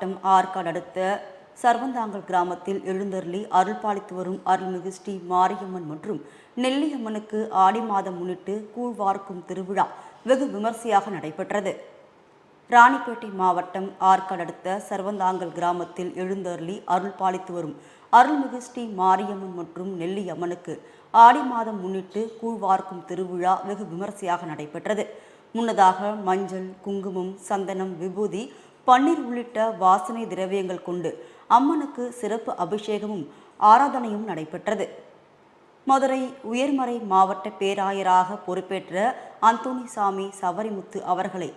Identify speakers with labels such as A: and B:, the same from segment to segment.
A: தமிழின் மாவட்டம் ஆற்காடு அடுத்த சர்வந்தாங்கல் கிராமத்தில் எழுந்தருளி அருள் பாலித்து வரும் அருள்மிகு ஸ்ரீ மாரியம்மன் மற்றும் நெல்லியம்மனுக்கு ஆடி மாதம் முன்னிட்டு கூழ்வார்க்கும் திருவிழா வெகு விமர்சையாக நடைபெற்றது. ராணிப்பேட்டை மாவட்டம் ஆற்காடு அடுத்த சர்வந்தாங்கல் கிராமத்தில் எழுந்தருளி அருள் பாலித்து வரும் அருள்மிகு ஸ்ரீ மாரியம்மன் மற்றும் நெல்லியம்மனுக்கு ஆடி மாதம் முன்னிட்டு கூழ்வார்க்கும் திருவிழா வெகு விமர்சையாக நடைபெற்றது. முன்னதாக மஞ்சள் குங்குமம் சந்தனம் விபூதி பன்னீர் உள்ளிட்ட வாசனை திரவியங்கள் கொண்டு அம்மனுக்கு சிறப்பு அபிஷேகமும் ஆராதனையும் நடைபெற்றது. மதுரை உயர்மறை மாவட்ட பேராயராக பொறுப்பேற்ற அந்தோணிசாமி சவரிமுத்து அவர்களை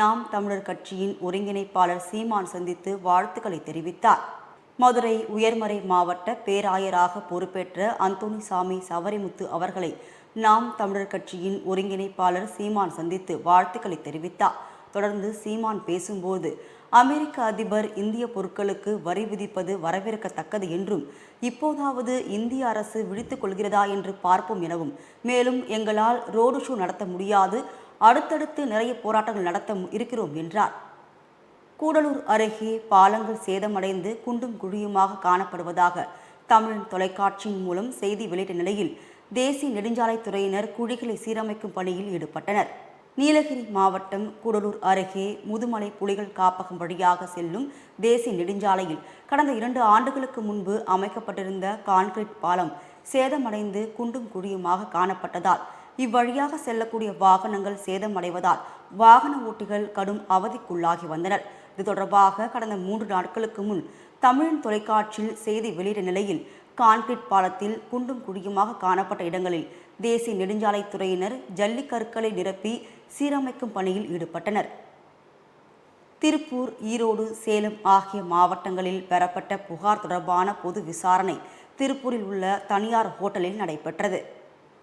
A: நாம் தமிழர் கட்சியின் ஒருங்கிணைப்பாளர் சீமான் சந்தித்து வாழ்த்துக்களை தெரிவித்தார். மதுரை உயர்மறை மாவட்ட பேராயராக பொறுப்பேற்ற அந்தோணிசாமி சவரிமுத்து அவர்களை நாம் தமிழர் கட்சியின் ஒருங்கிணைப்பாளர் சீமான் சந்தித்து வாழ்த்துக்களை தெரிவித்தார். தொடர்ந்து சீமான் பேசும்போது அமெரிக்க அதிபர் இந்திய பொருட்களுக்கு வரி விதிப்பது வரவேற்கத்தக்கது என்றும் இப்போதாவது இந்திய அரசு விழித்துக் கொள்கிறதா என்று பார்ப்போம் எனவும் மேலும் எங்களால் ரோடு ஷோ நடத்த முடியாது அடுத்தடுத்து நிறைய போராட்டங்கள் நடத்த இருக்கிறோம் என்றார். கூடலூர் அருகே பாலங்கள் சேதமடைந்து குண்டும் குழியுமாக காணப்படுவதாக தமிழ் தொலைக்காட்சியின் மூலம் செய்தி வெளியிட்ட நிலையில் தேசிய நெடுஞ்சாலைத்துறையினர் குழிகளை சீரமைக்கும் பணியில் ஈடுபட்டனர். நீலகிரி மாவட்டம் கூடலூர் அருகே முதுமலை புலிகள் காப்பகம் வழியாக செல்லும் தேசிய நெடுஞ்சாலையில் கடந்த இரண்டு ஆண்டுகளுக்கு முன்பு அமைக்கப்பட்டிருந்த கான்கிரீட் பாலம் சேதமடைந்து குண்டும் குழியுமாக காணப்பட்டதால் இவ்வழியாக செல்லக்கூடிய வாகனங்கள் சேதமடைவதால் வாகன ஓட்டிகள் கடும் அவதிக்குள்ளாகி வந்தனர். இது தொடர்பாக கடந்த மூன்று நாட்களுக்கு முன் தமிழின் தொலைக்காட்சியில் செய்தி வெளியிட நிலையில் கான்கிரீட் பாலத்தில் குண்டும் குழியுமாக காணப்பட்ட இடங்களில் தேசிய நெடுஞ்சாலைத்துறையினர் ஜல்லிக்கற்களை நிரப்பி சீரமைக்கும் பணியில் ஈடுபட்டனர். திருப்பூர் ஈரோடு சேலம் ஆகிய மாவட்டங்களில் பெறப்பட்ட புகார் தொடர்பான பொது விசாரணை திருப்பூரில் உள்ள தனியார் ஹோட்டலில் நடைபெற்றது.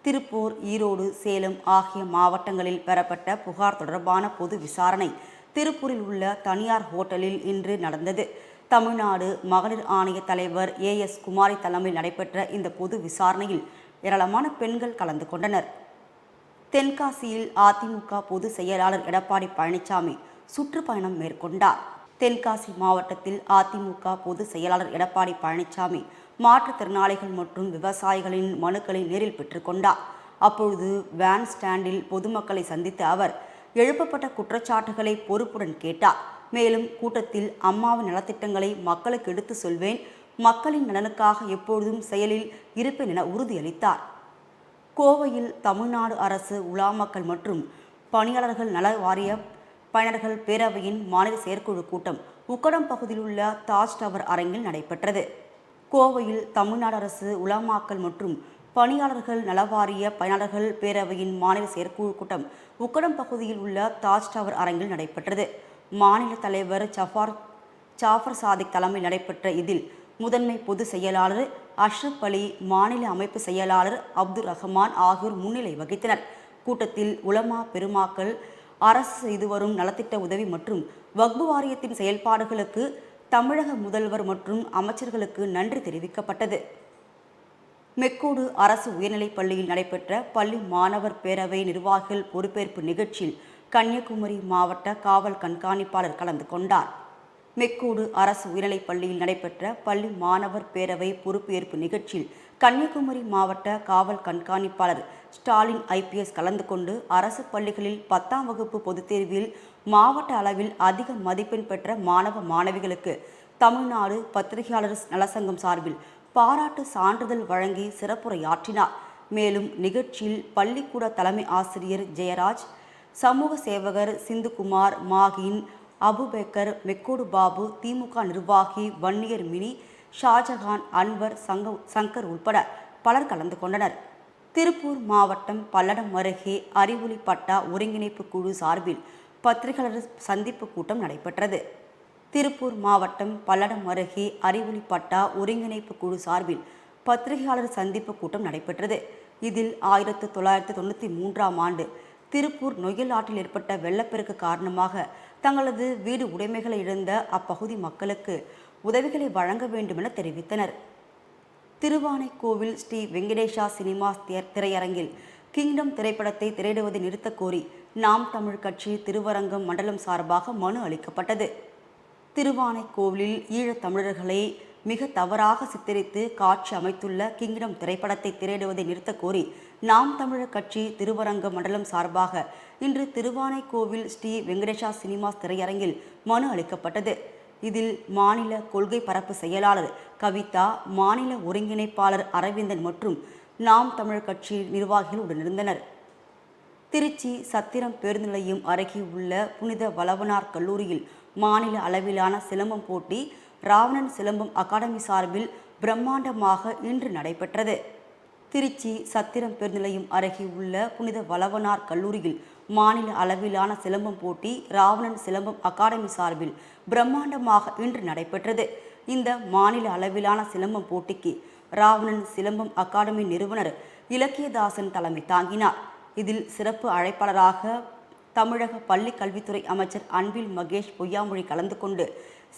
A: திருப்பூர் ஈரோடு சேலம் ஆகிய மாவட்டங்களில் பெறப்பட்ட புகார் தொடர்பான பொது விசாரணை திருப்பூரில் உள்ள தனியார் ஹோட்டலில் இன்று நடந்தது. தமிழ்நாடு மகளிர் ஆணைய தலைவர் ஏ எஸ் குமாரி தலைமையில் நடைபெற்ற இந்த பொது விசாரணையில் ஏராளமான பெண்கள் கலந்து கொண்டனர். தென்காசியில் அதிமுக பொதுச் செயலாளர் எடப்பாடி பழனிசாமி சுற்றுப்பயணம் மேற்கொண்டார். தென்காசி மாவட்டத்தில் அதிமுக பொதுச் செயலாளர் எடப்பாடி பழனிசாமி மாற்றுத்திறனாளிகள் மற்றும் விவசாயிகளின் மனுக்களை நேரில் பெற்றுக்கொண்டார் அப்பொழுது வேன் ஸ்டாண்டில் பொதுமக்களை சந்தித்த அவர் எழுப்பப்பட்ட குற்றச்சாட்டுகளை பொறுப்புடன் கேட்டார். மேலும் கூட்டத்தில் அம்மாவின் நலத்திட்டங்களை மக்களுக்கு எடுத்து சொல்வேன் மக்களின் நலனுக்காக எப்பொழுதும் செயலில் இருப்பேன் என உறுதியளித்தார். கோவையில் தமிழ்நாடு அரசு உலாமக்கள் மற்றும் பணியாளர்கள் நல வாரிய பயனர்கள் பேரவையின் மாநில செயற்குழு கூட்டம் உக்கடம் பகுதியில் உள்ள தாஜ் டவர் அரங்கில் நடைபெற்றது. கோவையில் தமிழ்நாடு அரசு உலாமாக்கள் மற்றும் பணியாளர்கள் நலவாரிய பயனாளர்கள் பேரவையின் மாநில செயற்குழு கூட்டம் உக்கடம் பகுதியில் உள்ள தாஜ் டவர் அரங்கில் நடைபெற்றது. மாநில தலைவர் ஜஃபார் ஜாஃபர் சாதிக் தலைமையில் நடைபெற்ற இதில் முதன்மை பொதுச் செயலாளர் அஷ்ரப் அலி மாநில அமைப்பு செயலாளர் அப்துல் ரஹ்மான் ஆகியோர் முன்னிலை வகித்தனர். கூட்டத்தில் உலமா பெருமாக்கள் அரசு செய்து வரும் நலத்திட்ட உதவி மற்றும் வக்பு வாரியத்தின் செயல்பாடுகளுக்கு தமிழக முதல்வர் மற்றும் அமைச்சர்களுக்கு நன்றி தெரிவிக்கப்பட்டது. மெக்கோடு அரசு உயர்நிலைப் பள்ளியில் நடைபெற்ற பள்ளி மாணவர் பேரவை நிர்வாகிகள் பொறுப்பேற்பு நிகழ்ச்சியில் கன்னியாகுமரி மாவட்ட காவல் கண்காணிப்பாளர் கலந்து கொண்டார். மெக்கோடு அரசு உயர்நிலைப் பள்ளியில் நடைபெற்ற பள்ளி மாணவர் பேரவை பொறுப்பேற்பு நிகழ்ச்சியில் கன்னியாகுமரி மாவட்ட காவல் கண்காணிப்பாளர் ஸ்டாலின் ஐபிஎஸ் கலந்து கொண்டு அரசு பள்ளிகளில் பத்தாம் வகுப்பு பொதுத் தேர்வில் மாவட்ட அளவில் அதிக மதிப்பெண் பெற்ற மாணவ மாணவிகளுக்கு தமிழ்நாடு பத்திரிகையாளர் நலசங்கம் சார்பில் பாராட்டு சான்றிதழ் வழங்கி சிறப்புரையாற்றினார். மேலும் நிகழ்ச்சியில் பள்ளிக்கூட தலைமை ஆசிரியர் ஜெயராஜ் சமூக சேவகர் சிந்துகுமார் மாகின் அபுபேக்கர் மெக்கோடு பாபு திமுக நிர்வாகி வன்னியர் மினி ஷாஜகான் அன்வர் சங்க சங்கர் உட்பட பலர் கலந்து கொண்டனர். திருப்பூர் மாவட்டம் பல்லடம் அருகே அறிவுளிப்பட்டா ஒருங்கிணைப்பு குழு சார்பில் பத்திரிகையாளர் சந்திப்பு கூட்டம் நடைபெற்றது. திருப்பூர் மாவட்டம் பல்லடம் அருகே அறிவுளிப்பட்டா ஒருங்கிணைப்பு குழு சார்பில் பத்திரிகையாளர் சந்திப்பு கூட்டம் நடைபெற்றது. இதில் ஆயிரத்து தொள்ளாயிரத்து தொண்ணூற்றி மூன்றாம் ஆண்டு திருப்பூர் நொய்யல் ஆற்றில் ஏற்பட்ட வெள்ளப்பெருக்கு காரணமாக தங்களது வீடு உடைமைகளை இழந்த அப்பகுதி மக்களுக்கு உதவிகளை வழங்க வேண்டும் என தெரிவித்தனர். திருவானைக்கோவில் ஸ்ரீ வெங்கடேஷா சினிமாஸ் திரையரங்கில் கிங்டம் திரைப்படத்தை திரையிடுவதை நிறுத்தக் கோரி நாம் தமிழ் கட்சி திருவரங்கம் மண்டலம் சார்பாக மனு அளிக்கப்பட்டது. திருவானைக்கோவிலில் ஈழத் தமிழர்களை மிக தவறாக சித்தரித்து காட்சி அமைத்துள்ள கிங்டம் திரைப்படத்தை திரையிடுவதை நிறுத்தக் கோரி நாம் தமிழர் கட்சி திருவரங்கம் மண்டலம் சார்பாக இன்று திருவானைக்கோவில் ஸ்ரீ வெங்கடேஷா சினிமாஸ் திரையரங்கில் மனு அளிக்கப்பட்டது. இதில் மாநில கொள்கை பரப்பு செயலாளர் கவிதா மாநில ஒருங்கிணைப்பாளர் அரவிந்தன் மற்றும் நாம் தமிழர் கட்சி நிர்வாகிகள் உடனிருந்தனர். திருச்சி சத்திரம் பேருந்து நிலையம் அருகே உள்ள புனித வளவனார் கல்லூரியில் மாநில அளவிலான சிலம்பம் போட்டி ராவணன் சிலம்பம் அகாடமி சார்பில் பிரம்மாண்டமாக இன்று நடைபெற்றது. திருச்சி சத்திரம் பேருந்து நிலையம் அருகே உள்ள புனித வளவனார் கல்லூரியில் மாநில அளவிலான சிலம்பம் போட்டி ராவணன் சிலம்பம் அகாடமி சார்பில் பிரம்மாண்டமாக இன்று நடைபெற்றது. இந்த மாநில அளவிலான சிலம்பம் போட்டிக்கு ராவணன் சிலம்பம் அகாடமி நிறுவனர் இலக்கியதாசன் தலைமை தாங்கினார். இதில் சிறப்பு அழைப்பாளராக தமிழக பள்ளி கல்வித்துறை அமைச்சர் அன்பில் மகேஷ் பொய்யாமொழி கலந்து கொண்டு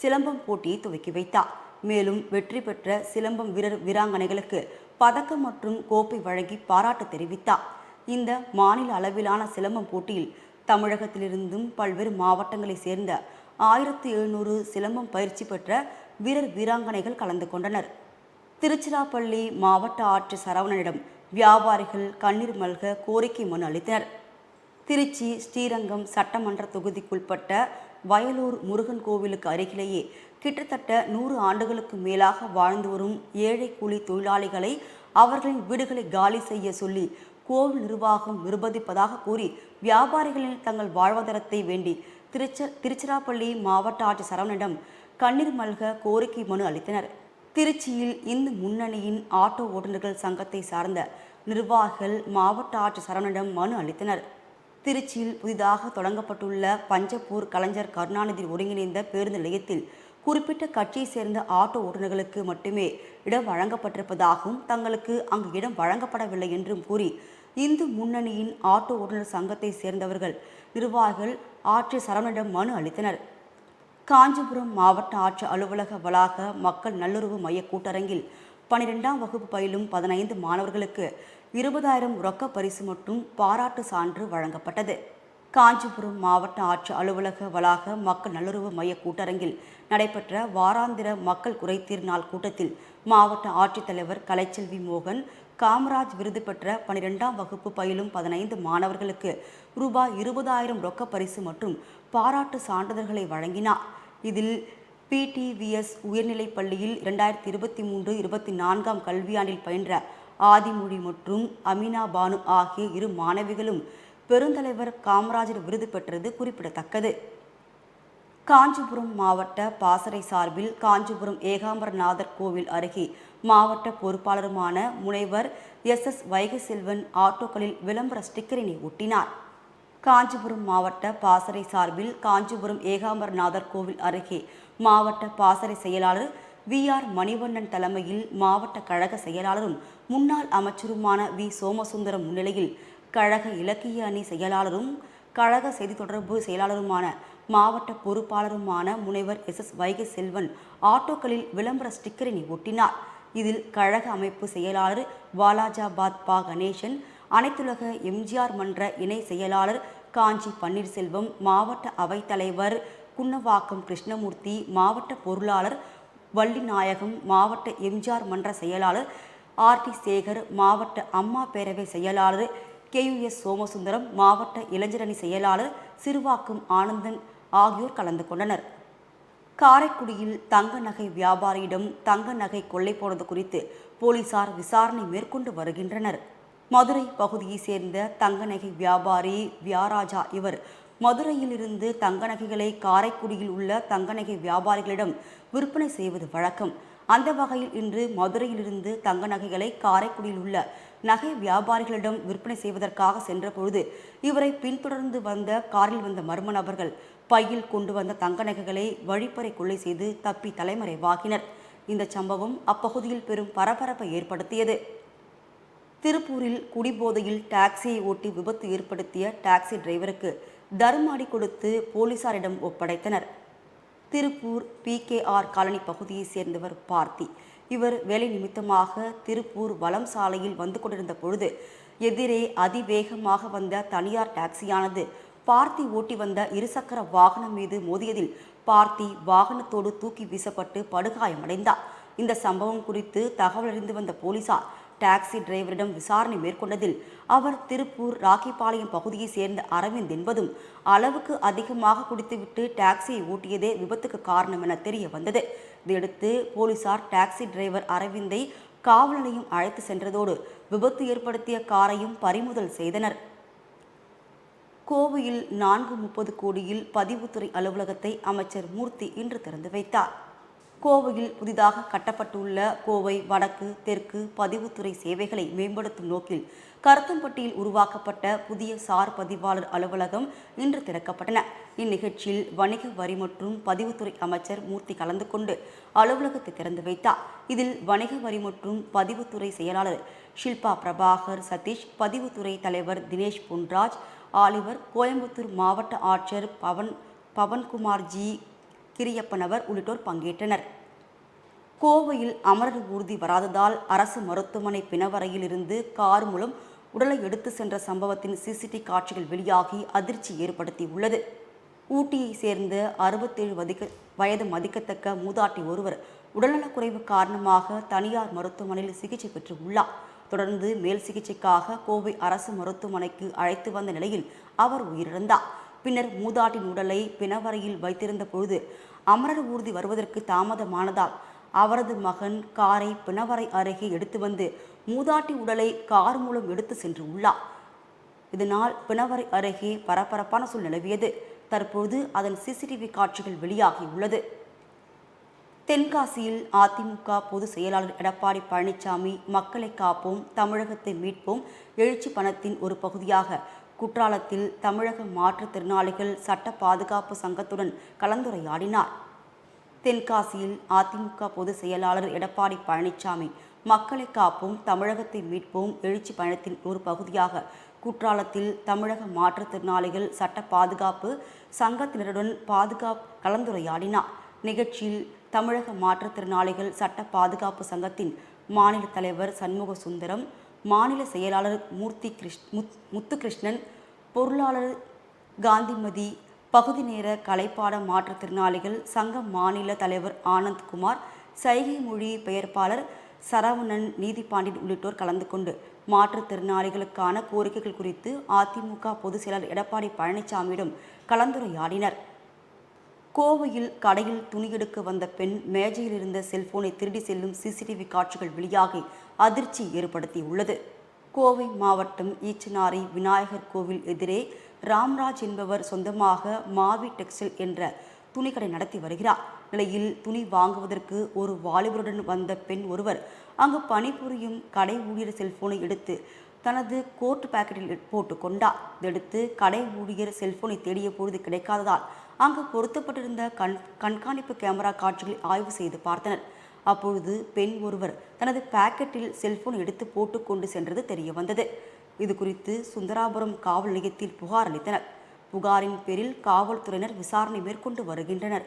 A: சிலம்பம் போட்டியை துவக்கி வைத்தார். மேலும் வெற்றி பெற்ற சிலம்பம் வீரர் வீராங்கனைகளுக்கு பதக்கம் மற்றும் கோப்பை வழங்கி பாராட்டு தெரிவித்தார். இந்த மாநில அளவிலான சிலம்பம் போட்டியில் தமிழகத்திலிருந்தும் பல்வேறு மாவட்டங்களைச் சேர்ந்த ஆயிரத்தி எழுநூறு சிலம்பம் பயிற்சி பெற்ற வீரர் வீராங்கனைகள் கலந்து கொண்டனர். திருச்சிராப்பள்ளி மாவட்ட ஆட்சியர் சரவணனிடம் வியாபாரிகள் கண்ணீர் மல்க கோரிக்கை மனு அளித்தனர். திருச்சி ஸ்ரீரங்கம் சட்டமன்ற தொகுதிக்குட்பட்ட வயலூர் முருகன் கோவிலுக்கு அருகிலேயே கிட்டத்தட்ட நூறு ஆண்டுகளுக்கு மேலாக வாழ்ந்து வரும் ஏழை கூலி தொழிலாளிகளை அவர்களின் வீடுகளை காலி செய்ய சொல்லி கோவில் நிர்வாகம் நிர்பந்திப்பதாக கூறி வியாபாரிகளின் தங்கள் வாழ்வாதாரத்தை வேண்டி திருச்ச திருச்சிராப்பள்ளி மாவட்ட ஆட்சியர் சரவணனிடம் கண்ணீர் மல்க கோரிக்கை மனு அளித்தனர். திருச்சியில் இந்து முன்னணியின் ஆட்டோ ஓட்டுநர்கள் சங்கத்தை சார்ந்த நிர்வாகிகள் மாவட்ட ஆட்சியர் சரவணனிடம் மனு அளித்தனர். திருச்சியில் புதிதாக தொடங்கப்பட்டுள்ள பஞ்சப்பூர் கலைஞர் கருணாநிதி ஒருங்கிணைந்த பேருந்து நிலையத்தில் குறிப்பிட்ட கட்சியை சேர்ந்த ஆட்டோ ஓட்டுநர்களுக்கு மட்டுமே இடம் வழங்கப்பட்டிருப்பதாகவும் தங்களுக்கு அங்கு இடம் வழங்கப்படவில்லை என்றும் கூறி இந்து முன்னணியின் ஆட்டோ ஓட்டுநர் சங்கத்தை சேர்ந்தவர்கள் நிர்வாகிகள் ஆட்சியர் சரவணனிடம் மனு அளித்தனர். காஞ்சிபுரம் மாவட்ட ஆட்சியர் அலுவலக வளாக மக்கள் நல்லுறவு மைய கூட்டரங்கில் பனிரெண்டாம் வகுப்பு பயிலும் பதினைந்து மாணவர்களுக்கு இருபதாயிரம் ரொக்க பரிசு மற்றும் பாராட்டு சான்று வழங்கப்பட்டது. காஞ்சிபுரம் மாவட்ட ஆட்சி அலுவலக வளாக மக்கள் நல்லுறவு மைய கூட்டரங்கில் நடைபெற்ற வாராந்திர மக்கள் குறைதீர் நாள் கூட்டத்தில் மாவட்ட ஆட்சித்தலைவர் கலைச்செல்வி மோகன் காமராஜ் விருது பெற்ற பனிரெண்டாம் வகுப்பு பயிலும் பதினைந்து மாணவர்களுக்கு ரூபாய் இருபதாயிரம் ரொக்க பரிசு மற்றும் பாராட்டு சான்றிதழ்களை வழங்கினார். இதில் பிடிவிஎஸ் உயர்நிலைப் பள்ளியில் இரண்டாயிரத்தி இருபத்தி மூன்று இருபத்தி நான்காம் கல்வியாண்டில் பயின்ற ஆதிமொழி மற்றும் அமினா பானு ஆகிய இரு மாணவிகளும் பெருந்தலைவர் காமராஜர் விருது பெற்றது குறிப்பிடத்தக்கது. காஞ்சிபுரம் மாவட்ட பாசறை சார்பில் காஞ்சிபுரம் ஏகாம்பரநாதர் கோவில் அருகே மாவட்ட பொறுப்பாளருமான முனைவர் எஸ் எஸ் வைகசெல்வன் ஆட்டோக்களில் விளம்பர ஸ்டிக்கரினை ஒட்டினார். காஞ்சிபுரம் மாவட்ட பாசறை சார்பில் காஞ்சிபுரம் ஏகாம்பரநாதர் கோவில் அருகே மாவட்ட பாசறை செயலாளர் வி ஆர் மணிவண்ணன் தலைமையில் மாவட்ட கழக செயலாளரும் முன்னாள் அமைச்சருமான வி சோமசுந்தரம் முன்னிலையில் கழக இலக்கிய அணி செயலாளரும் கழக செய்தி தொடர்பு செயலாளருமான மாவட்ட பொறுப்பாளருமான முனைவர் எஸ் எஸ் வைகை செல்வன் ஆட்டோக்களில் விளம்பர ஸ்டிக்கரினை ஒட்டினார். இதில் கழக அமைப்பு செயலாளர் வாலாஜாபாத் பா. கணேசன் அனைத்துலக எம்ஜிஆர் மன்ற இணை செயலாளர் காஞ்சி பன்னீர்செல்வம் மாவட்ட அவைத்தலைவர் குன்னவாக்கம் கிருஷ்ணமூர்த்தி மாவட்ட பொருளாளர் வள்ளிநாயகம் மாவட்ட எம்ஜிஆர் மன்ற செயலாளர் ஆர். டி. சேகர் மாவட்ட அம்மா பேரவை செயலாளர் கேயுஎஸ் சோமசுந்தரம் மாவட்ட இளைஞரணி செயலாளர் சிறுவாக்கம் ஆனந்தன் ஆகியோர் கலந்து கொண்டனர். காரைக்குடியில் தங்க நகை வியாபாரியிடம் தங்க நகை கொள்ளை போனது குறித்து போலீசார் விசாரணை மேற்கொண்டு வருகின்றனர். மதுரை பகுதியைச் சேர்ந்த தங்க நகை வியாபாரி வியாராஜா இவர் மதுரையிலிருந்து தங்க நகைகளை காரைக்குடியில் உள்ள தங்க நகை வியாபாரிகளிடம் விற்பனை செய்வது வழக்கம். அந்த வகையில் இன்று மதுரையிலிருந்து தங்க நகைகளை காரைக்குடியில் உள்ள நகை வியாபாரிகளிடம் விற்பனை செய்வதற்காக சென்றபொழுது இவரை பின்தொடர்ந்து வந்த காரில் வந்த மர்ம நபர்கள் பையில் கொண்டு வந்த தங்க நகைகளை வழிப்பறை கொள்ளை செய்து தப்பி தலைமறைவாகினர் இந்த சம்பவம் அப்பகுதியில் பெரும் பரபரப்பை ஏற்படுத்தியது. திருப்பூரில் குடிபோதையில் டாக்ஸியை ஓட்டி விபத்து ஏற்படுத்திய டாக்ஸி டிரைவருக்கு தர்மாடி கொடுத்து போலீசாரிடம் ஒப்படைத்தனர். திருப்பூர் பிகேஆர் காலனி பகுதியைச் சேர்ந்தவர் பார்த்தி. இவர் வேலை நிமித்தமாக திருப்பூர் வளம் சாலையில் வந்து கொண்டிருந்த பொழுது எதிரே அதிவேகமாக வந்த தனியார் டாக்ஸியானது பார்த்தி ஓட்டி வந்த இருசக்கர வாகனம் மீது மோதியதில் பார்த்தி வாகனத்தோடு தூக்கி வீசப்பட்டு படுகாயமடைந்தார். இந்த சம்பவம் குறித்து தகவல் அறிந்து வந்த போலீசார் டாக்ஸி டிரைவரிடம் விசாரணை மேற்கொண்டதில் அவர் திருப்பூர் ராக்கிபாளையம் பகுதியைச் சேர்ந்த அரவிந்த் என்பதும் அளவுக்கு அதிகமாக குடித்துவிட்டு டாக்ஸியை ஓட்டியதே விபத்துக்கு காரணம் என தெரிய வந்தது. இதையடுத்து போலீசார் டாக்ஸி டிரைவர் அரவிந்தை காவல் நிலையம் அழைத்து சென்றதோடு விபத்து ஏற்படுத்திய காரையும் பறிமுதல் செய்தனர். கோவையில் நான்கு முப்பது கோடியில் பதிவுத்துறை அலுவலகத்தை அமைச்சர் மூர்த்தி இன்று திறந்து வைத்தார். கோவையில் புதிதாக கட்டப்பட்டுள்ள கோவை வடக்கு தெற்கு பதிவுத்துறை சேவைகளை மேம்படுத்தும் நோக்கில் கருத்தம்பட்டியில் உருவாக்கப்பட்ட புதிய சார் பதிவாளர் அலுவலகம் இன்று திறக்கப்பட்டன. இந்நிகழ்ச்சியில் வணிக வரி மற்றும் பதிவுத்துறை அமைச்சர் மூர்த்தி கலந்து கொண்டு அலுவலகத்தை திறந்து வைத்தார். இதில் வணிக வரி மற்றும் பதிவுத்துறை செயலாளர் ஷில்பா பிரபாகர் சதீஷ் பதிவுத்துறை தலைவர் தினேஷ் பொன்ராஜ் ஆலிவர் கோயம்புத்தூர் மாவட்ட ஆட்சியர் பவன் பவன்குமார் ஜி. கிரியப்பனவர் உள்ளிட்டோர் பங்கேற்றனர். கோவையில் அமரர் ஊர்தி வராததால் அரசு மருத்துவமனை பிணவரையில் இருந்து கார் மூலம் உடலை எடுத்து சென்ற சம்பவத்தின் சிசிடி காட்சிகள் வெளியாகி அதிர்ச்சி ஏற்படுத்தியுள்ளது. ஊட்டியை சேர்ந்த அறுபத்தேழு வதிக்க வயது மதிக்கத்தக்க மூதாட்டி ஒருவர் உடல்நலக்குறைவு காரணமாக தனியார் மருத்துவமனையில் சிகிச்சை பெற்று உள்ளார் தொடர்ந்து மேல் சிகிச்சைக்காக கோவை அரசு மருத்துவமனைக்கு அழைத்து வந்த நிலையில் அவர் உயிரிழந்தார். பின்னர் மூதாட்டின் உடலை பிணவரையில் வைத்திருந்த பொழுது அமரர் ஊர்தி வருவதற்கு தாமதமானதால் அவரது மகன் காரை பிணவரை அருகே எடுத்து வந்து மூதாட்டி உடலை கார் மூலம் எடுத்து சென்று உள்ளார். இதனால் பிணவரை அருகே பரபரப்பான சூழ் நிலவியது தற்போது அதன் சிசிடிவி காட்சிகள் வெளியாகியுள்ளது. தென்காசியில் அதிமுக பொதுச் செயலாளர் எடப்பாடி பழனிசாமி மக்களை காப்போம் தமிழகத்தை மீட்போம் எழுச்சி பணத்தின் ஒரு பகுதியாக குற்றாலத்தில் தமிழக மாற்றுத்திறனாளிகள் சட்ட பாதுகாப்பு சங்கத்துடன் கலந்துரையாடினார். தென்காசியில் அதிமுக பொதுச் செயலாளர் எடப்பாடி பழனிசாமி மக்களை காப்போம் தமிழகத்தை மீட்போம் எழுச்சி பயணத்தின் ஒரு பகுதியாக குற்றாலத்தில் தமிழக மாற்றுத்திறனாளிகள் சட்ட பாதுகாப்பு சங்கத்தினருடன் பாதுகாப்பு கலந்துரையாடினார். நிகழ்ச்சியில் தமிழக மாற்றுத்திறனாளிகள் சட்ட பாதுகாப்பு சங்கத்தின் மாநில தலைவர் சண்முக சுந்தரம் மாநில செயலாளர் மூர்த்தி கிருஷ் முத் முத்துகிருஷ்ணன் பொருளாளர் காந்திமதி பகுதி நேர கலைப்பாட மாற்றுத்திறனாளிகள் சங்க மாநில தலைவர் ஆனந்த்குமார் சைகை மொழி பெயர்ப்பாளர் சரவணன் நீதிபாண்டியன் உள்ளிட்டோர் கலந்து கொண்டு மாற்றுத்திறனாளிகளுக்கான கோரிக்கைகள் குறித்து அதிமுக பொதுச் செயலாளர் எடப்பாடி பழனிசாமியிடம் கலந்துரையாடினர். கோவையில் கடையில் துணி எடுக்க வந்த பெண் மேஜையில் இருந்த செல்போனை திருடி செல்லும் சிசிடிவி காட்சிகள் வெளியாகி அதிர்ச்சி ஏற்படுத்தியுள்ளது. கோவை மாவட்டம் ஈச்சனாரி விநாயகர் கோவில் எதிரே ராம்ராஜ் என்பவர் சொந்தமாக மாவி டெக்ஸ்டைல் என்ற துணிக்கடை நடத்தி வருகிறார். நிலையில் துணி வாங்குவதற்கு ஒரு வாலிபருடன் வந்த பெண் ஒருவர் அங்கு பணிபுரியும் கடை ஊழியர் செல்போனை எடுத்து தனது கோட் பாக்கெட்டில் போட்டு கொண்டார் இதெடுத்து கடை ஊழியர் செல்போனை தேடிய பொழுது கிடைக்காததால் அங்கு பொருத்தப்பட்டிருந்த கண் கண்காணிப்பு கேமரா காட்சிகளை ஆய்வு செய்து பார்த்தனர். அப்பொழுது பெண் ஒருவர் தனது பாக்கெட்டில் செல்போன் எடுத்து போட்டு கொண்டு சென்றது தெரிய வந்தது இது குறித்து சுந்தராபுரம் காவல் நிலையத்தில் புகார் அளித்தனர். புகாரின் பேரில் காவல்துறையினர் விசாரணை மேற்கொண்டு வருகின்றனர்.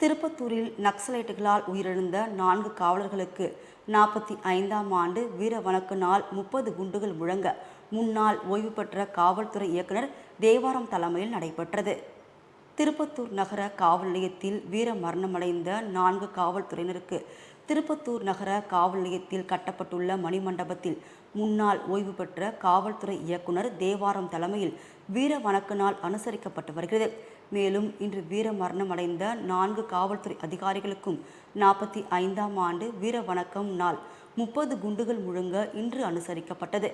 A: திருப்பத்தூரில் நக்சலைட்டுகளால் உயிரிழந்த நான்கு காவலர்களுக்கு நாற்பத்தி ஐந்தாம் ஆண்டு வீர வணக்க நாள் முப்பது குண்டுகள் முழங்க முன்னாள் ஓய்வு பெற்ற காவல்துறை இயக்குனர் தேவாரம் தலைமையில் நடைபெற்றது. திருப்பத்தூர் நகர காவல் நிலையத்தில் வீர மரணமடைந்த நான்கு காவல்துறையினருக்கு திருப்பத்தூர் நகர காவல் நிலையத்தில் கட்டப்பட்டுள்ள மணிமண்டபத்தில் முன்னாள் ஓய்வு பெற்ற காவல்துறை இயக்குனர் தேவாரம் தலைமையில் வீர வணக்க நாள் அனுசரிக்கப்பட்டு வருகிறது. மேலும் இன்று வீர மரணம் அடைந்த நான்கு காவல்துறை அதிகாரிகளுக்கும் நாற்பத்தி ஐந்தாம் ஆண்டு வீர வணக்கம் நாள் முப்பது குண்டுகள் முழங்க இன்று அனுசரிக்கப்பட்டது.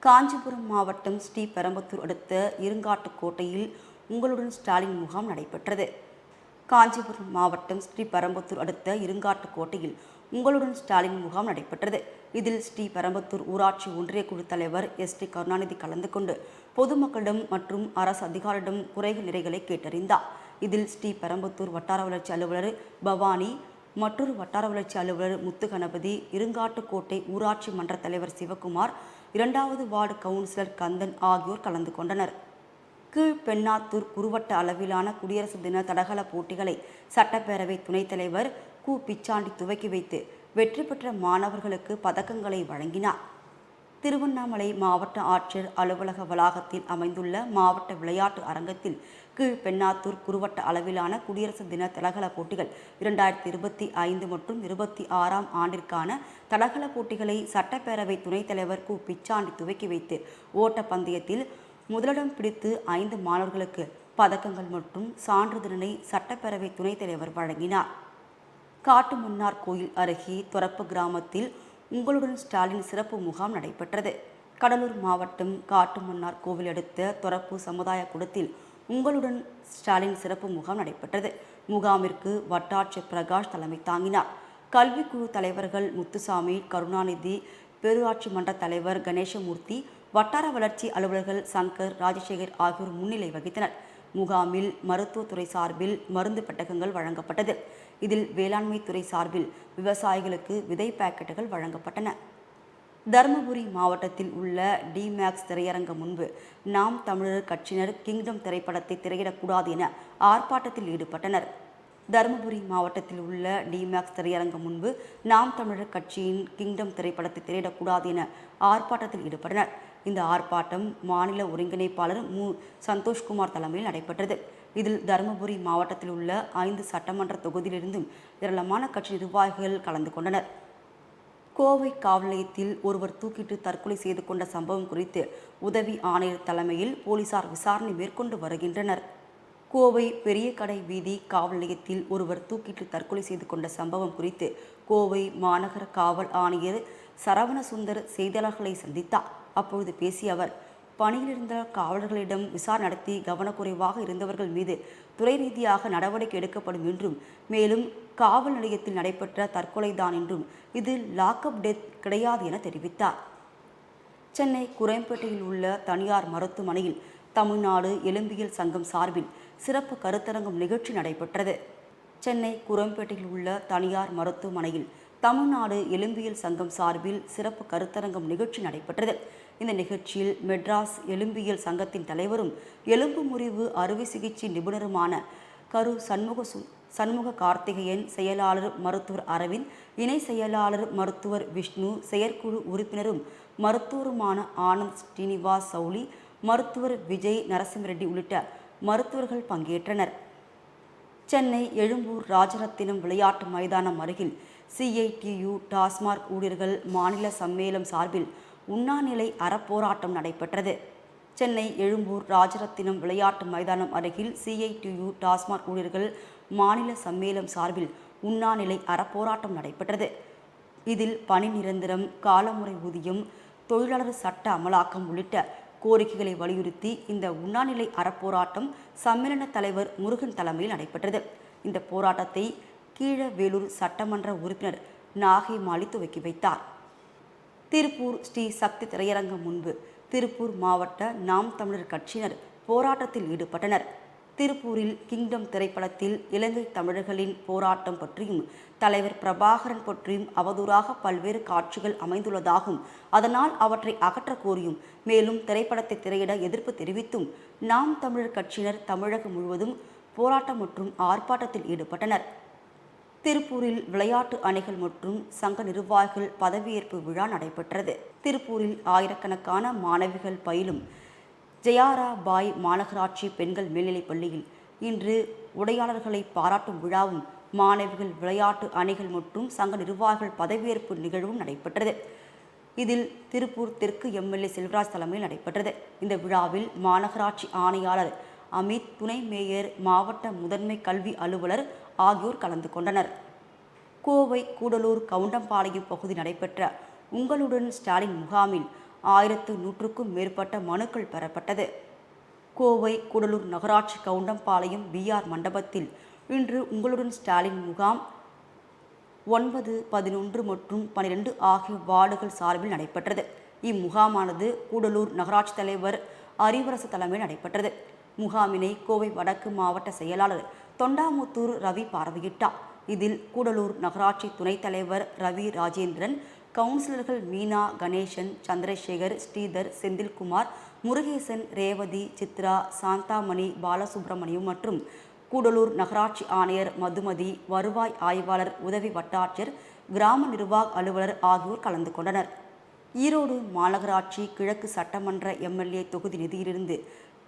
A: காஞ்சிபுரம் மாவட்டம் ஸ்ரீபெரம்பத்தூர் அடுத்த இருங்காட்டுக்கோட்டையில் உங்களுடன் ஸ்டாலின் முகாம் நடைபெற்றது. காஞ்சிபுரம் மாவட்டம் ஸ்ரீபெரம்பத்தூர் அடுத்த இருங்காட்டுக்கோட்டையில் உங்களுடன் ஸ்டாலின் முகாம் நடைபெற்றது. இதில் ஸ்ரீ பெரம்பத்தூர் ஊராட்சி ஒன்றிய குழு தலைவர் எஸ் டி கருணாநிதி கலந்து கொண்டு பொதுமக்களிடம் மற்றும் அரசு அதிகாரிடம் குறைகள் நிறைகளை கேட்டறிந்தார். இதில் ஸ்ரீ பெரம்பத்தூர் வட்டார வளர்ச்சி அலுவலர் பவானி மற்றொரு வட்டார வளர்ச்சி அலுவலர் முத்து கணபதி இருங்காட்டுக்கோட்டை ஊராட்சி மன்ற தலைவர் சிவகுமார் இரண்டாவது வார்டு கவுன்சிலர் கந்தன் ஆகியோர் கலந்து கொண்டனர். கீழ் பெண்ணாத்தூர் குறுவட்ட அளவிலான குடியரசு தின தடகள போட்டிகளை சட்டப்பேரவை துணைத் தலைவர் கு. பிச்சாண்டி துவக்கி வைத்து வெற்றி பெற்ற மாணவர்களுக்கு பதக்கங்களை வழங்கினார். திருவண்ணாமலை மாவட்ட ஆட்சியர் அலுவலக வளாகத்தில் அமைந்துள்ள மாவட்ட விளையாட்டு அரங்கத்தில் கீழ் பெண்ணாத்தூர் குறுவட்ட அளவிலான குடியரசு தின தடகள போட்டிகள் இரண்டாயிரத்தி இருபத்தி ஐந்து மற்றும் இருபத்தி ஆறாம் ஆண்டிற்கான தடகள போட்டிகளை சட்டப்பேரவை துணைத் தலைவர் கு. பிச்சாண்டி துவக்கி வைத்து ஓட்டப்பந்தயத்தில் முதலிடம் பிடித்து ஐந்து மாணவர்களுக்கு பதக்கங்கள் மற்றும் சான்றிதழினை சட்டப்பேரவை துணைத் தலைவர் வழங்கினார். காட்டுமன்னார் கோயில் அருகே தொரப்பு கிராமத்தில் உங்களுடன் ஸ்டாலின் சிறப்பு முகாம் நடைபெற்றது. கடலூர் மாவட்டம் காட்டுமன்னார் கோவில் அடுத்த தொரப்பு சமுதாய கூடத்தில் உங்களுடன் ஸ்டாலின் சிறப்பு முகாம் நடைபெற்றது. முகாமிற்கு வட்டாட்சி பிரகாஷ் தலைமை தாங்கினார். கல்விக்குழு தலைவர்கள் முத்துசாமி கருணாநிதி பேரூராட்சி மன்ற தலைவர் கணேசமூர்த்தி வட்டார வளர்ச்சி அலுவலர்கள் சங்கர் ராஜசேகர் ஆகியோர் முன்னிலை வகித்தனர். முகாமில் மருத்துவத்துறை சார்பில் மருந்து பெட்டகங்கள் வழங்கப்பட்டது. இதில் வேளாண்மை துறை சார்பில் விவசாயிகளுக்கு விதை பாக்கெட்டுகள் வழங்கப்பட்டன. தருமபுரி மாவட்டத்தில் உள்ள டிமேக்ஸ் திரையரங்கம் முன்பு நாம் தமிழர் கட்சியினர் கிங்டம் திரைப்படத்தை திரையிடக்கூடாது என ஆர்ப்பாட்டத்தில் ஈடுபட்டனர். தருமபுரி மாவட்டத்தில் உள்ள டிமேக்ஸ் திரையரங்கம் முன்பு நாம் தமிழர் கட்சியின் கிங்டம் திரைப்படத்தை திரையிடக்கூடாது என ஆர்ப்பாட்டத்தில் ஈடுபட்டனர். இந்த ஆர்ப்பாட்டம் மாநில ஒருங்கிணைப்பாளர் மு. சந்தோஷ்குமார் தலைமையில் நடைபெற்றது. இதில் தருமபுரி மாவட்டத்தில் உள்ள ஐந்து சட்டமன்ற தொகுதியிலிருந்தும் ஏராளமான கட்சி நிர்வாகிகள் கலந்து கொண்டனர். கோவை காவல் நிலையத்தில் ஒருவர் தூக்கிட்டு தற்கொலை செய்து கொண்ட சம்பவம் குறித்து உதவி ஆணையர் தலைமையில் போலீசார் விசாரணை மேற்கொண்டு வருகின்றனர். கோவை பெரிய கடை வீதி காவல் நிலையத்தில் ஒருவர் தூக்கிட்டு தற்கொலை செய்து கொண்ட சம்பவம் குறித்து கோவை மாநகர காவல் ஆணையர் சரவணசுந்தர் செய்தியாளர்களை சந்தித்தார். அப்பொழுது பேசிய அவர் பணியில் இருந்த காவலர்களிடம் விசாரணை நடத்தி கவனக்குறைவாக இருந்தவர்கள் மீது துறை ரீதியாக நடவடிக்கை எடுக்கப்படும் என்றும் மேலும் காவல் நிலையத்தில் நடைபெற்ற தற்கொலைதான் என்றும் இது லாக்அப் டெத் கிடையாது என தெரிவித்தார். சென்னை குரைம்பேட்டையில் உள்ள தனியார் மருத்துவமனையில் தமிழ்நாடு எலும்பியல் சங்கம் சார்பில் சிறப்பு கருத்தரங்கம் நிகழ்ச்சி நடைபெற்றது. சென்னை குரம்பேட்டையில் உள்ள தனியார் மருத்துவமனையில் தமிழ்நாடு எலும்பியல் சங்கம் சார்பில் சிறப்பு கருத்தரங்கம் நிகழ்ச்சி நடைபெற்றது. இந்த நிகழ்ச்சியில் மெட்ராஸ் எலும்பியல் சங்கத்தின் தலைவரும் எலும்பு முறிவு அறுவை சிகிச்சை நிபுணருமான கரு சண்முக சு சண்முக கார்த்திகேயன் செயலாளர் மருத்துவர் அரவிந்த் இணை செயலாளர் மருத்துவர் விஷ்ணு செயற்குழு உறுப்பினரும் மருத்துவருமான ஆனந்த் ஸ்ரீனிவாஸ் சௌலி மருத்துவர் விஜய் நரசிம்மரெட்டி உள்ளிட்ட மருத்துவர்கள் பங்கேற்றனர். சென்னை எழும்பூர் ராஜரத்தினம் விளையாட்டு மைதானம் அருகில் சிஐடியு டாஸ்மார்க் ஊழியர்கள் மாநில சம்மேளம் சார்பில் உண்ணாநிலை அறப்போராட்டம் நடைபெற்றது. சென்னை எழும்பூர் ராஜரத்தினம் விளையாட்டு மைதானம் அருகில் சிஐடியு டாஸ்மாக் ஊழியர்கள் மாநில சம்மேளம் சார்பில் உண்ணாநிலை அறப்போராட்டம் நடைபெற்றது. இதில் பணி நிரந்தரம் காலமுறை ஊதியம் தொழிலாளர் சட்ட அமலாக்கம் உள்ளிட்ட கோரிக்கைகளை வலியுறுத்தி இந்த உண்ணாநிலை அறப்போராட்டம் சம்மேளன தலைவர் முருகன் தலைமையில் நடைபெற்றது. இந்த போராட்டத்தை கீழவேலூர் சட்டமன்ற உறுப்பினர் நாகை மாலி துவக்கி வைத்தார். திருப்பூர் ஸ்ரீ சக்தி திரையரங்கம் முன்பு திருப்பூர் மாவட்ட நாம் தமிழர் கட்சியினர் போராட்டத்தில் ஈடுபட்டனர். திருப்பூரில் கிங்டம் திரைப்படத்தில் இலங்கை தமிழர்களின் போராட்டம் பற்றியும் தலைவர் பிரபாகரன் பற்றியும் அவதூறாக பல்வேறு காட்சிகள் அமைந்துள்ளதாகவும் அதனால் அவற்றை அகற்ற கோரியும் மேலும் திரைப்படத்தை திரையிட எதிர்ப்பு தெரிவித்தும் நாம் தமிழர் கட்சியினர் தமிழகம் முழுவதும் போராட்டம் மற்றும் ஆர்ப்பாட்டத்தில் ஈடுபட்டனர். திருப்பூரில் விளையாட்டு அணிகள் மற்றும் சங்க நிர்வாகிகள் பதவியேற்பு விழா நடைபெற்றது. திருப்பூரில் ஆயிரக்கணக்கான மாணவிகள் பயிலும் ஜெயாரா பாய் மாநகராட்சி பெண்கள் மேல்நிலைப் பள்ளியில் இன்று உடையாளர்களை பாராட்டும் விழாவும் மாணவிகள் விளையாட்டு அணிகள் மற்றும் சங்க நிர்வாகிகள் பதவியேற்பு நிகழ்வும் நடைபெற்றது. இதில் திருப்பூர் தெற்கு எம்எல்ஏ செல்வராஜ் தலைமையில் நடைபெற்றது. இந்த விழாவில் மாநகராட்சி ஆணையாளர் அமித் துணை மேயர் மாவட்ட முதன்மை கல்வி அலுவலர் ஆகியோர் கலந்து கொண்டனர். கோவை கூடலூர் கவுண்டம்பாளையம் பகுதி நடைபெற்ற உங்களுடன் ஸ்டாலின் முகாமில் ஆயிரத்து நூற்றுக்கும் மேற்பட்ட மனுக்கள் பெறப்பட்டது. கோவை கூடலூர் நகராட்சி கவுண்டம்பாளையம் பிஆர் மண்டபத்தில் இன்று உங்களுடன் ஸ்டாலின் முகாம் ஒன்பது பதினொன்று மற்றும் பனிரெண்டு ஆகிய வார்டுகள் சார்பில் நடைபெற்றது. இம்முகாமானது கூடலூர் நகராட்சி தலைவர் அறிவரசு தலைமையில் நடைபெற்றது. முகாமினை கோவை வடக்கு மாவட்ட செயலாளர் தொண்டாமுத்தூர் ரவி பார்வையிட்டார். இதில் கூடலூர் நகராட்சி துணைத் தலைவர் ரவி ராஜேந்திரன் கவுன்சிலர்கள் மீனா கணேசன் சந்திரசேகர் ஸ்ரீதர் செந்தில்குமார் முருகேசன் ரேவதி சித்ரா சாந்தாமணி பாலசுப்ரமணியம் மற்றும் கூடலூர் நகராட்சி ஆணையர் மதுமதி வருவாய் ஆய்வாளர் உதவி வட்டாட்சியர் கிராம நிர்வாக அலுவலர் ஆகியோர் கலந்து கொண்டனர். ஈரோடு மாநகராட்சி கிழக்கு சட்டமன்ற எம்எல்ஏ தொகுதி நிதியிலிருந்து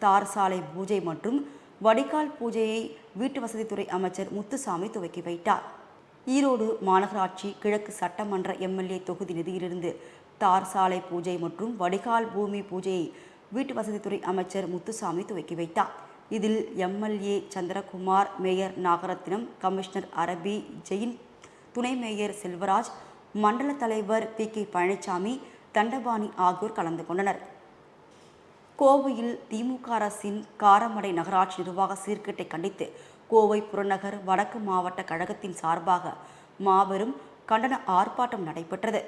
A: தார் சாலை பூஜை மற்றும் வடிகால் பூஜையை வீட்டு வசதித்துறை அமைச்சர் முத்துசாமி துவக்கி வைத்தார். ஈரோடு மாநகராட்சி கிழக்கு சட்டமன்ற எம்எல்ஏ தொகுதி நிதியிலிருந்து தார் சாலை பூஜை மற்றும் வடிகால் பூமி பூஜையை வீட்டு வசதித்துறை அமைச்சர் முத்துசாமி துவக்கி வைத்தார். இதில் MLA Chandrakumar mayor Nagarathinam commissioner Arpit Jain துணை மேயர் செல்வராஜ் மண்டல தலைவர் பி கே பழனிசாமி தண்டபாணி ஆகியோர் கலந்து கொண்டனர். கோவையில் திமுக அரசின் காரமடை நகராட்சி நிர்வாக சீர்கேட்டை கண்டித்து கோவை புறநகர் வடக்கு மாவட்ட கழகத்தின் சார்பாக மாபெரும் கண்டன ஆர்ப்பாட்டம் நடைபெற்றது.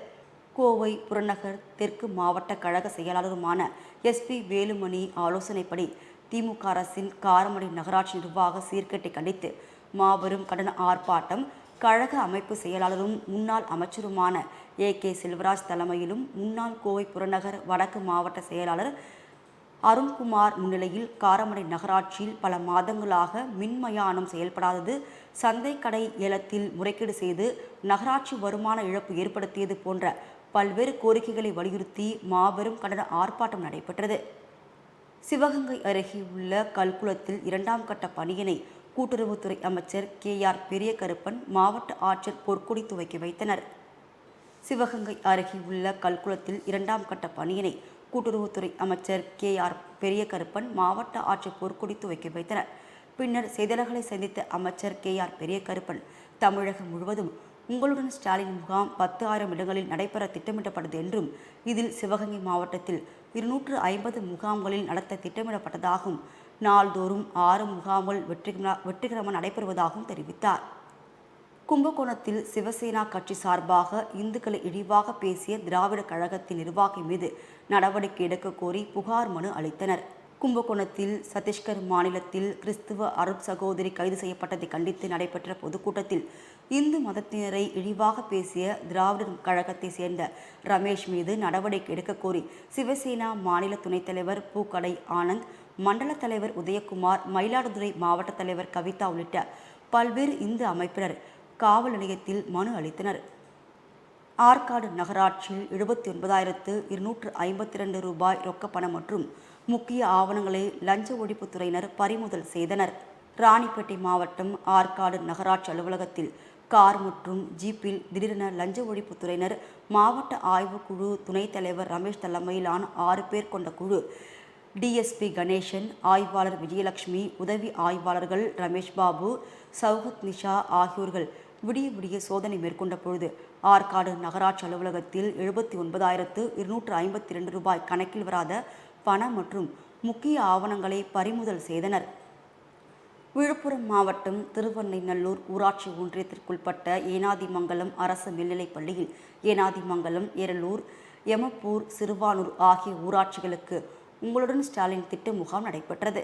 A: கோவை புறநகர் தெற்கு மாவட்ட கழக செயலாளருமான எஸ்பி வேலுமணி ஆலோசனைப்படி திமுக அரசின் காரமடை நகராட்சி நிர்வாக சீர்கேட்டை கண்டித்து மாபெரும் கண்டன ஆர்ப்பாட்டம் கழக அமைப்பு செயலாளரும் முன்னாள் அமைச்சருமான ஏ கே செல்வராஜ் தலைமையிலும் முன்னாள் கோவை புறநகர் வடக்கு மாவட்ட செயலாளர் அருண்குமார் முன்னிலையில் காரமடை நகராட்சியில் பல மாதங்களாக மின்மயானம் செயல்படாதது சந்தை கடை ஏலத்தில் முறைகேடு செய்து நகராட்சி வருமான இழப்பு ஏற்படுத்தியது போன்ற பல்வேறு கோரிக்கைகளை வலியுறுத்தி மாபெரும் கண்டன ஆர்ப்பாட்டம் நடைபெற்றது. சிவகங்கை அருகே உள்ள கல்குளத்தில் இரண்டாம் கட்ட பணியினை கூட்டுறவுத்துறை அமைச்சர் கே. ஆர். பெரியகருப்பன் மாவட்ட ஆட்சியர் பொற்கொடி துவக்கி வைத்தனர். சிவகங்கை அருகே உள்ள கல்குளத்தில் இரண்டாம் கட்ட பணியினை கூட்டுறவுத்துறை அமைச்சர் கே ஆர் பெரியகருப்பன் மாவட்ட ஆட்சியர் பொற்கொடி துவக்கி வைத்தனர். பின்னர் செய்தியாளர்களை சந்தித்த அமைச்சர் கே ஆர் பெரியகருப்பன் தமிழகம் முழுவதும் உங்களுடன் ஸ்டாலின் முகாம் பத்து ஆயிரம் இடங்களில் நடைபெற திட்டமிடப்பட்டது என்றும் இதில் சிவகங்கை மாவட்டத்தில் இருநூற்று ஐம்பது முகாம்களில் நடத்த திட்டமிடப்பட்டதாகவும் நாள்தோறும் ஆறு முகாம்கள் வெற்றிகர வெற்றிகரமாக நடைபெறுவதாகவும் தெரிவித்தார். கும்பகோணத்தில் சிவசேனா கட்சி சார்பாக இந்துக்களை இழிவாக பேசிய திராவிட கழகத்தின் நிர்வாகி மீது நடவடிக்கை எடுக்க கோரி புகார் மனு அளித்தனர். கும்பகோணத்தில் சத்தீஸ்கர் மாநிலத்தில் கிறிஸ்துவ அருட் சகோதரி கைது செய்யப்பட்டதை கண்டித்து நடைபெற்ற பொதுக்கூட்டத்தில் இந்து மதத்தினரை இழிவாக பேசிய திராவிடர் கழகத்தை சேர்ந்த ரமேஷ் மீது நடவடிக்கை எடுக்க கோரி சிவசேனா மாநில துணைத் தலைவர் பூக்கடை ஆனந்த் மண்டல தலைவர் உதயகுமார் மயிலாடுதுறை மாவட்ட தலைவர் கவிதா உள்ளிட்ட பல்வேறு இந்து அமைப்பினர் காவல் நிலையத்தில் மனு அளித்தனர். ஆற்காடு நகராட்சியில் எழுபத்தி ஒன்பதாயிரத்து இருநூற்று ஐம்பத்தி ரெண்டு ரூபாய் ரொக்கப்பணம் மற்றும் முக்கிய ஆவணங்களை லஞ்ச ஒழிப்புத்துறையினர் பறிமுதல் செய்தனர். ராணிப்பேட்டை மாவட்டம் ஆற்காடு நகராட்சி அலுவலகத்தில் கார் மற்றும் ஜீப்பில் திடீரென லஞ்ச ஒழிப்புத்துறையினர் மாவட்ட ஆய்வுக்குழு துணைத் தலைவர் ரமேஷ் தலைமையிலான ஆறு பேர் கொண்ட குழு டிஎஸ்பி கணேசன் ஆய்வாளர் விஜயலட்சுமி உதவி ஆய்வாளர்கள் ரமேஷ் பாபு சௌகத் நிஷா ஆகியோர்கள் விடிய விடிய சோதனை மேற்கொண்ட பொழுது ஆற்காடு நகராட்சி அலுவலகத்தில் எழுபத்தி ஒன்பதாயிரத்து இருநூற்று ஐம்பத்தி ரெண்டு ரூபாய் கணக்கில் வராத பணம் மற்றும் முக்கிய ஆவணங்களை பறிமுதல் செய்தனர். விழுப்புரம் மாவட்டம் திருவண்ணைநல்லூர் ஊராட்சி ஒன்றியத்திற்குட்பட்ட ஏனாதிமங்கலம் அரசு மேல்நிலைப் பள்ளியில் ஏனாதிமங்கலம் எரலூர் எமப்பூர் சிறுவானூர் ஆகிய ஊராட்சிகளுக்கு உங்களுடன் ஸ்டாலின் திட்ட முகாம் நடைபெற்றது.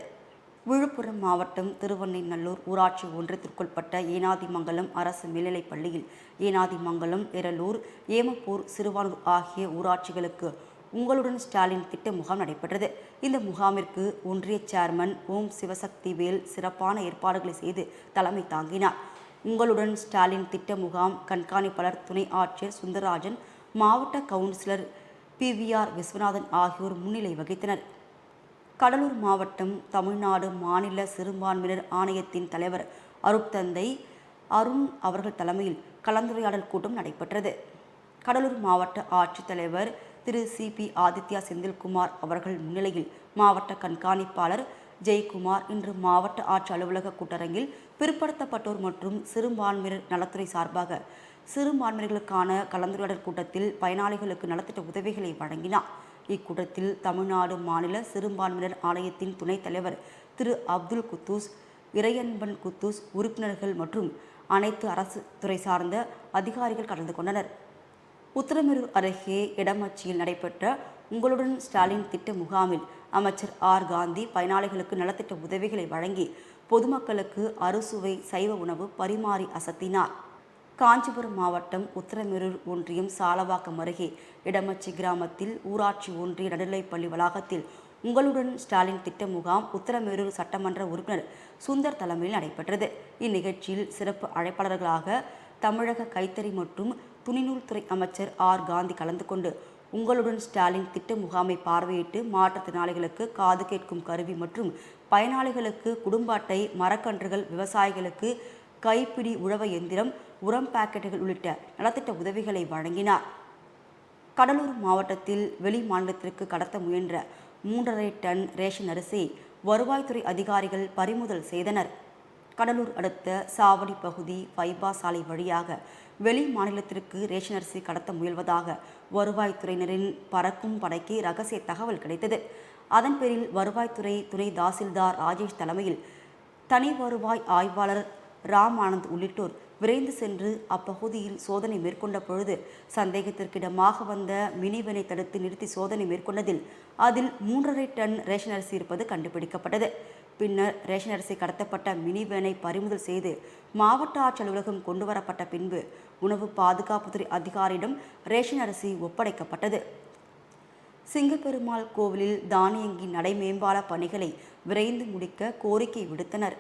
A: விழுப்புரம் மாவட்டம் திருவண்ணைநல்லூர் ஊராட்சி ஒன்றியத்திற்குட்பட்ட ஏனாதிமங்கலம் அரசு மேல்நிலைப் பள்ளியில் ஏனாதிமங்கலம் எரலூர் ஏமப்பூர் சிறுவானூர் ஆகிய ஊராட்சிகளுக்கு உங்களுடன் ஸ்டாலின் திட்ட முகாம் நடைபெற்றது. இந்த முகாமிற்கு ஒன்றிய சேர்மன் ஓம் சிவசக்தி வேல் சிறப்பான ஏற்பாடுகளை செய்து தலைமை தாங்கினார். உங்களுடன் ஸ்டாலின் திட்ட முகாம் கண்காணிப்பாளர் துணை ஆட்சியர் சுந்தரராஜன் மாவட்ட கவுன்சிலர் பிவிஆர் விஸ்வநாதன் ஆகியோர் முன்னிலை வகித்தனர். கடலூர் மாவட்டம் தமிழ்நாடு மாநில சிறுபான்மையினர் ஆணையத்தின் தலைவர் அருட்தந்தை அருண் அவர்கள் தலைமையில் கலந்துரையாடல் கூட்டம் நடைபெற்றது. கடலூர் மாவட்ட ஆட்சித்தலைவர் திரு சி. பி. ஆதித்யா செந்தில்குமார் அவர்கள் முன்னிலையில் மாவட்ட கண்காணிப்பாளர் ஜெயக்குமார் இன்று மாவட்ட ஆட்சி அலுவலக கூட்டரங்கில் பிற்படுத்தப்பட்டோர் மற்றும் சிறுபான்மையினர் நலத்துறை சார்பாக சிறுபான்மையினர்களுக்கான கலந்துரையாடல் கூட்டத்தில் பயனாளிகளுக்கு நலத்திட்ட உதவிகளை வழங்கினார். இக்கூட்டத்தில் தமிழ்நாடு மாநில சிறுபான்மையினர் ஆணையத்தின் துணைத் தலைவர் திரு அப்துல் குத்தூஸ் இறையன்பன் குத்தூஸ் உறுப்பினர்கள் மற்றும் அனைத்து அரசு துறை சார்ந்த அதிகாரிகள் கலந்து கொண்டனர். உத்தரமேரூர் அருகே இடமச்சியில் நடைபெற்ற உங்களுடன் ஸ்டாலின் திட்ட முகாமில் அமைச்சர் ஆர். காந்தி பயனாளிகளுக்கு நலத்திட்ட உதவிகளை வழங்கி பொதுமக்களுக்கு அறுசுவை சைவ உணவு பரிமாறி அசத்தினார். காஞ்சிபுரம் மாவட்டம் உத்தரமேரூர் ஒன்றியம் சாலவாக்கம் அருகே இடமச்சி கிராமத்தில் ஊராட்சி ஒன்றிய நடுநிலைப்பள்ளி வளாகத்தில் உங்களுடன் ஸ்டாலின் திட்ட முகாம் உத்தரமேரூர் சட்டமன்ற உறுப்பினர் சுந்தர் தலைமையில் நடைபெற்றது. இந்நிகழ்ச்சியில் சிறப்பு அழைப்பாளர்களாக தமிழக கைத்தறி மற்றும் துணிநூல்துறை அமைச்சர் ஆர். காந்தி கலந்து கொண்டு உங்களுடன் ஸ்டாலின் திட்ட முகாமை பார்வையிட்டு மாற்றுத்திறனாளிகளுக்கு காது கேட்கும் கருவி மற்றும் பயனாளிகளுக்கு குடும்ப அட்டை மரக்கன்றுகள் விவசாயிகளுக்கு கைப்பிடி உழவ எந்திரம் உரம் பாக்கெட்டுகள் உள்ளிட்ட நலத்திட்ட உதவிகளை வழங்கினார். கடலூர் மாவட்டத்தில் வெளி மாநிலத்திற்கு கடத்த முயன்ற மூன்றரை டன் ரேஷன் அரிசி வருவாய்த்துறை அதிகாரிகள் பறிமுதல் செய்தனர். கடலூர் அடுத்த சாவடி பகுதி பைபா சாலை வழியாக வெளி மாநிலத்திற்கு ரேஷன் அரிசி கடத்த முயல்வதாக வருவாய்த்துறையினரின் பறக்கும் படைக்கு ரகசிய தகவல் கிடைத்தது. அதன் பேரில் வருவாய்த்துறை துணை தாசில்தார் ராஜேஷ் தலைமையில் தனி வருவாய் ஆய்வாளர் ராம் ஆனந்த் உள்ளிட்டோர் விரைந்து சென்று அப்பகுதியில் சோதனை மேற்கொண்ட பொழுது சந்தேகத்திற்கிடமாக வந்த மினிவனை தடுத்து நிறுத்தி சோதனை மேற்கொண்டதில் அதில் மூன்றரை டன் ரேஷன் அரிசி இருப்பது கண்டுபிடிக்கப்பட்டது. பின்னர் ரேஷன் அரிசி கடத்தப்பட்ட மினிவேனை பறிமுதல் செய்து மாவட்ட ஆட்சி அலுவலகம் கொண்டு வரப்பட்ட பின்பு உணவு பாதுகாப்புத்துறை அதிகாரியிடம் ரேஷன் அரிசி ஒப்படைக்கப்பட்டது. சிங்கப்பெருமாள் கோவிலில் தானியங்கி நடைமேம்பால பணிகளை விரைந்து முடிக்க கோரிக்கை விடுத்தனர்.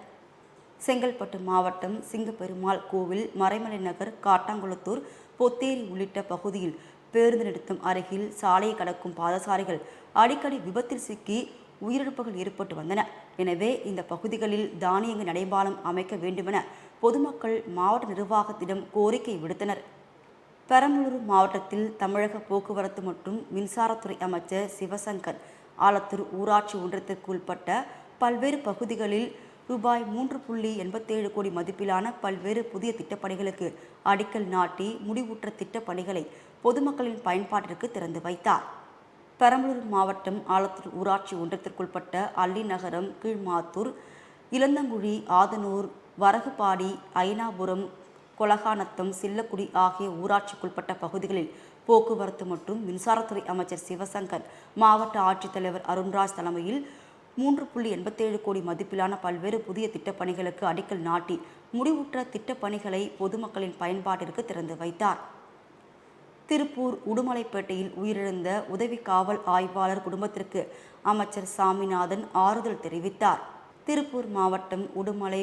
A: செங்கல்பட்டு மாவட்டம் சிங்கப்பெருமாள் கோவில் மறைமலை நகர் காட்டாங்குளத்தூர் பொத்தேரி உள்ளிட்ட பகுதியில் பேருந்து நிறுத்தம் அருகில் சாலையை கடக்கும் பாதசாரிகள் அடிக்கடி விபத்தில் சிக்கி உயிரிழப்புகள் ஏற்பட்டு வந்தன. எனவே இந்த பகுதிகளில் தானியங்கு நடைபாலம் அமைக்க வேண்டுமென பொதுமக்கள் மாவட்ட நிர்வாகத்திடம் கோரிக்கை விடுத்தனர். பெரம்பலூர் மாவட்டத்தில் தமிழக போக்குவரத்து மற்றும் மின்சாரத்துறை அமைச்சர் சிவசங்கர் ஆலத்தூர் ஊராட்சி ஒன்றியத்திற்கு உட்பட்ட பல்வேறு பகுதிகளில் ரூபாய் மூன்று புள்ளி எண்பத்தேழு கோடி மதிப்பிலான பல்வேறு புதிய திட்டப்பணிகளுக்கு அடிக்கல் நாட்டி முடிவுற்ற திட்டப்பணிகளை பொதுமக்களின் பயன்பாட்டிற்கு திறந்து வைத்தார். பெரம்பலூர் மாவட்டம் ஆலத்தூர் ஊராட்சி ஒன்றியத்திற்குட்பட்ட அள்ளி நகரம் கீழ்மாத்தூர் இளந்தங்குழி ஆதனூர் வரகுபாடி ஐனாபுரம் கொலகானத்தம் சில்லக்குடி ஆகிய ஊராட்சிக்குட்பட்ட பகுதிகளில் போக்குவரத்து மற்றும் மின்சாரத்துறை அமைச்சர் சிவசங்கர் மாவட்ட ஆட்சித்தலைவர் அருண்ராஜ் தலைமையில் மூன்று புள்ளி எண்பத்தேழு கோடி மதிப்பிலான பல்வேறு புதிய திட்டப்பணிகளுக்கு அடிக்கல் நாட்டி முடிவுற்ற திட்டப்பணிகளை பொதுமக்களின் பயன்பாட்டிற்கு திறந்து வைத்தார். திருப்பூர் உடுமலைப்பேட்டையில் உயிரிழந்த உதவி காவல் ஆய்வாளர் குடும்பத்திற்கு அமைச்சர் சாமிநாதன் ஆறுதல் தெரிவித்தார். திருப்பூர் மாவட்டம் உடுமலை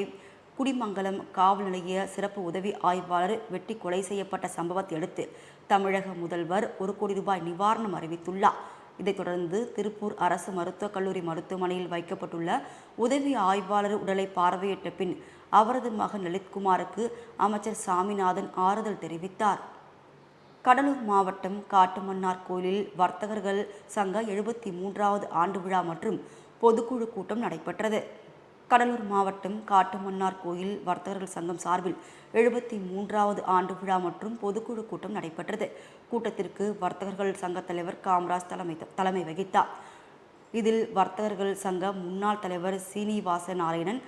A: குடிமங்கலம் காவல் நிலைய சிறப்பு உதவி ஆய்வாளர் வெட்டி கொலை செய்யப்பட்ட சம்பவத்தை அடுத்து தமிழக முதல்வர் ஒரு கோடி ரூபாய் நிவாரணம் அறிவித்துள்ளார். இதைத் தொடர்ந்து திருப்பூர் அரசு மருத்துவக் கல்லூரி மருத்துவமனையில் வைக்கப்பட்டுள்ள உதவி ஆய்வாளர் உடலை பார்வையிட்ட பின் அவரது மகன் லலித்குமாருக்கு அமைச்சர் சாமிநாதன் ஆறுதல் தெரிவித்தார். கடலூர் மாவட்டம் காட்டுமன்னார் கோயிலில் வர்த்தகர்கள் சங்க எழுபத்தி மூன்றாவது ஆண்டு விழா மற்றும் பொதுக்குழு கூட்டம் நடைபெற்றது. கடலூர் மாவட்டம் காட்டுமன்னார் கோயில் வர்த்தகர்கள் சங்கம் சார்பில் எழுபத்தி மூன்றாவது ஆண்டு விழா மற்றும் பொதுக்குழு கூட்டம் நடைபெற்றது. கூட்டத்திற்கு வர்த்தகர்கள் சங்க தலைவர் காமராஜ் தலைமை தலைமை வகித்தார். இதில் வர்த்தகர்கள் சங்க முன்னாள் தலைவர் சீனிவாச நாராயணன்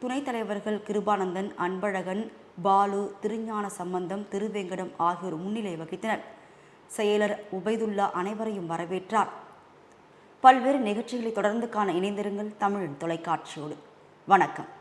A: துணைத் தலைவர்கள் கிருபானந்தன் அன்பழகன் பாலு திருஞான சம்பந்தம் திருவேங்கடம் ஆகியோர் முன்னிலை வகித்தனர். செயலர் உபைதுல்லா அனைவரையும் வரவேற்றார். பல்வேறு நிகழ்ச்சிகளை தொடர்ந்து காண இணைந்திருங்கள் தமிழ் தொலைக்காட்சியோடு. வணக்கம்.